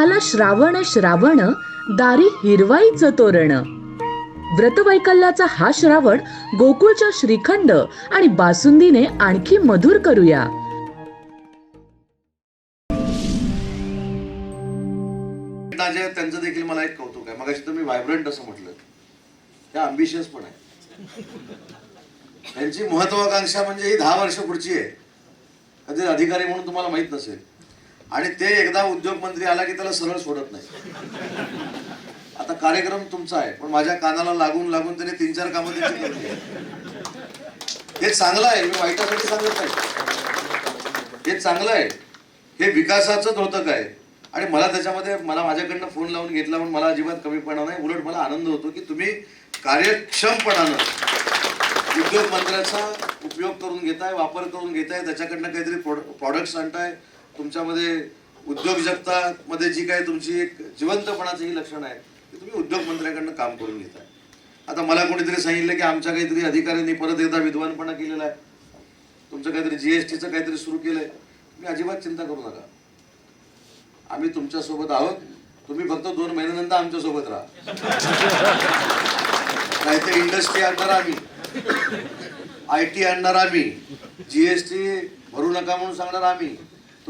आला श्रावण श्रावण दारी हिरवाईचं तोरण. व्रतवैकल्याचा हा श्रावण गोकुळच्या श्रीखंड आणि बासुंदीने आणखी मधुर करूया. त्यांचं देखील मला एक कौतुक आहे. मग तुम्ही व्हायब्रंट असं म्हटलं. त्या अम्बिशियस पण आहे. त्यांची महत्वाकांक्षा म्हणजे ही दहा वर्ष पुढची आहे. कधी अधिकारी म्हणून तुम्हाला माहीत नसेल. आणि ते एकदा उद्योग मंत्री आला की त्याला सरळ सोडत नाही. आता कार्यक्रम तुमचा आहे पण माझ्या कानाला लागून लागून त्याने तीन चार कामं त्याची हे चांगलं आहे मी वाईटासाठी सांगत नाही. हे चांगलं आहे हे विकासाचं धोतक आहे आणि मला त्याच्यामध्ये मला माझ्याकडनं फोन लावून घेतला म्हणून मला अजिबात कमीपणा नाही. उलट मला आनंद होतो की तुम्ही कार्यक्षमपणानं उद्योग मंत्र्याचा उपयोग करून घेताय वापर करून घेताय त्याच्याकडनं काहीतरी प्रॉडक्ट्स आणताय तुमच्यामध्ये उद्योजकतामध्ये जी काही तुमची एक जिवंतपणाचं ही लक्षण आहे ते तुम्ही उद्योग मंत्र्याकडनं काम करून घेताय. आता मला कोणीतरी सांगितलं की आमच्या काहीतरी अधिकाऱ्यांनी परत एकदा विद्वानपणा केलेला आहे. तुमचं काहीतरी जीएसटीचं काहीतरी सुरू केलंय. तुम्ही अजिबात चिंता करू नका. आम्ही तुमच्यासोबत आहोत. तुम्ही फक्त दोन महिन्यानंतर आमच्यासोबत राहा. काहीतरी इंडस्ट्री आणणार आम्ही. आय टी आणणार आम्ही. जीएसटी भरू नका म्हणून सांगणार आम्ही.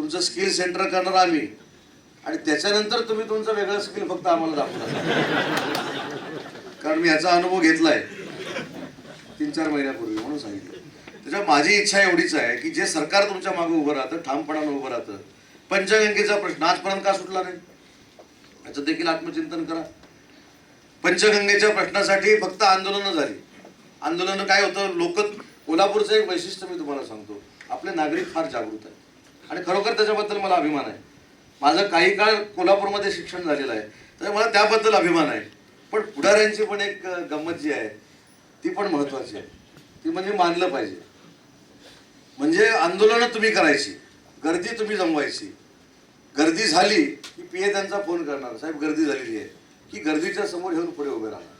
तुमचं स्किल सेंटर करणार आम्ही. आणि त्याच्यानंतर तुम्ही तुमचं वेगळं स्किल फक्त आम्हाला दाखवणार. कारण मी याचा अनुभव घेतलाय. तीन चार महिन्यापूर्वी म्हणून सांगितलं. त्याच्या माझी इच्छा एवढीच आहे की जे सरकार तुमच्या मागे उभं राहतं ठामपणानं उभं राहतं पंचगंगेचा प्रश्न आजपर्यंत का सुटला नाही? याचं देखील आत्मचिंतन करा. पंचगंगेच्या प्रश्नासाठी फक्त आंदोलनं झाली. आंदोलनं काय होतं? लोक कोल्हापूरचं एक वैशिष्ट्य मी तुम्हाला सांगतो. आपले नागरिक फार जागृत आहेत. आणि खरोखर त्याच्याबद्दल मला अभिमान आहे. माझं काही काळ कोल्हापूरमध्ये शिक्षण झालेलं आहे. तर मला त्याबद्दल अभिमान आहे. पण पुढाऱ्यांची पण एक गंमत जी आहे ती पण महत्त्वाची आहे. ती म्हणजे मानलं पाहिजे. म्हणजे आंदोलनं तुम्ही करायची गर्दी तुम्ही जमवायची. गर्दी झाली की पी ए त्यांचा फोन करणार. साहेब गर्दी झालेली आहे. की गर्दीच्या समोर येऊन पुढे उभे राहणार.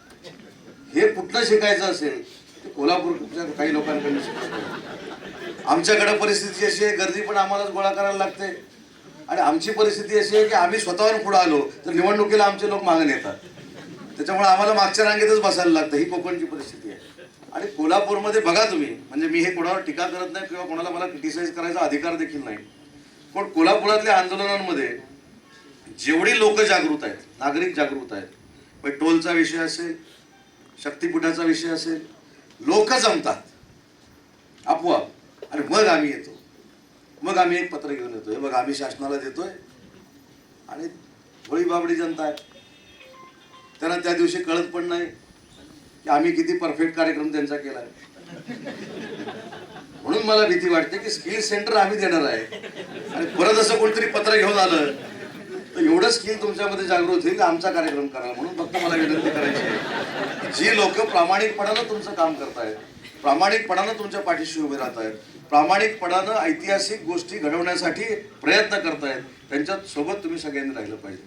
हे कुठलं शिकायचं असेल ते कोल्हापूरच्या काही लोकांकडून शिकायचं आमच्याकडे परिस्थिती अशी आहे गर्दी पण आम्हालाच गोळा करायला लागते. आणि आमची परिस्थिती अशी आहे की आम्ही स्वतःहून पुढे आलो तर निवडणुकीला आमचे लोक मागे येतात त्याच्यामुळे आम्हाला मागच्या रांगेतच बसायला लागतं ही कोकणची परिस्थिती आहे. आणि कोल्हापूरमध्ये बघा तुम्ही म्हणजे मी हे कोणावर टीका करत नाही किंवा कोणाला मला क्रिटिसाईज करायचा अधिकार देखील नाही. पण कोल्हापुरातल्या आंदोलनांमध्ये जेवढी लोक जागृत आहेत नागरिक जागृत आहेत मग टोलचा विषय असेल शक्तिपीठाचा विषय असेल लोक जमतात. आपोआप. मग आम्ही येतो. मग आम्ही एक पत्र घेऊन येतोय. मग आम्ही शासनाला देतोय. आणि भोळी बाबडी जनता आहे. त्यांना त्या दिवशी कळत पण नाही की आम्ही किती परफेक्ट कार्यक्रम त्यांचा केलाय. म्हणून मला भीती वाटते की स्किल सेंटर आम्ही देणार आहे. आणि परत असं कोणतरी पत्र घेऊन आलं तर एवढं स्किल तुमच्यामध्ये जागृत होईल आमचा कार्यक्रम करा म्हणून फक्त मला विनंती करायची आहे. जी लोक प्रामाणिकपणानं तुमचं काम करतायत प्रामाणिकपणानं तुमच्या पाठीशी उभे राहत आहेत. प्रामाणिकपणानं ऐतिहासिक गोष्टी घडवण्यासाठी प्रयत्न करतायत त्यांच्यासोबत तुम्ही सगळ्यांनी राहिलं पाहिजे.